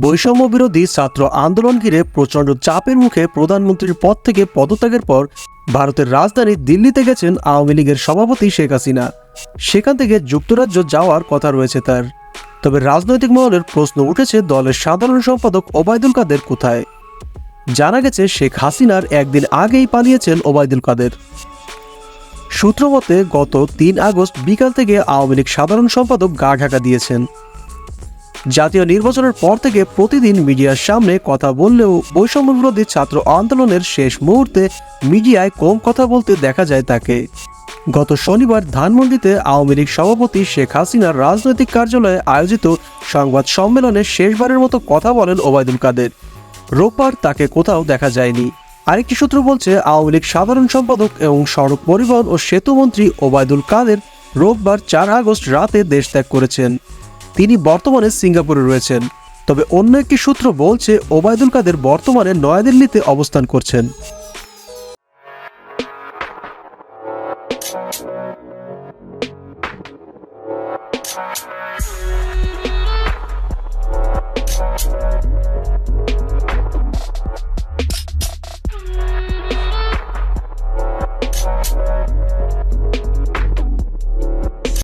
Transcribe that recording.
বৈষম্য বিরোধী ছাত্র আন্দোলন ঘিরে প্রচণ্ড চাপের মুখে প্রধানমন্ত্রীর পদ থেকে পদত্যাগের পর ভারতের রাজধানী দিল্লিতে গেছেন আওয়ামী লীগের সভাপতি শেখ হাসিনা। সেখান থেকে যুক্তরাজ্য যাওয়ার কথা রয়েছে তার। তবে রাজনৈতিক মহলের প্রশ্ন উঠেছে দলের সাধারণ সম্পাদক ওবায়দুল কাদের কোথায়? জানা গেছে শেখ হাসিনার একদিন আগেই পালিয়েছেন ওবায়দুল কাদের। সূত্র মতে, গত তিন আগস্ট বিকাল থেকে আওয়ামী লীগ সাধারণ সম্পাদক গা ঢাকা দিয়েছেন। জাতীয় নির্বাচনের পর থেকে প্রতিদিন মিডিয়ার সামনে কথা বললেও বৈষম্য বিরোধী ছাত্র আন্দোলনের শেষ মুহূর্তে মিডিয়ায় কম কথা বলতে দেখা যায় তাকে। গত শনিবার ধানমন্ডিতে আওয়ামী লীগ সভাপতি শেখ হাসিনার রাজনৈতিক কার্যালয়ে আয়োজিত সংবাদ সম্মেলনে শেষবারের মতো কথা বলেন ওবায়দুল কাদের। রোববার তাকে কোথাও দেখা যায়নি। আরেকটি সূত্র বলছে, আওয়ামী লীগ সাধারণ সম্পাদক এবং সড়ক পরিবহন ও সেতুমন্ত্রী ওবায়দুল কাদের রোববার চার আগস্ট রাতে দেশ ত্যাগ করেছেন। তিনি বর্তমানে সিঙ্গাপুরে রয়েছেন। তবে অন্য একটি সূত্র বলছে, ওবায়দুল কাদের বর্তমানে নয়াদিল্লিতে অবস্থান করছেন।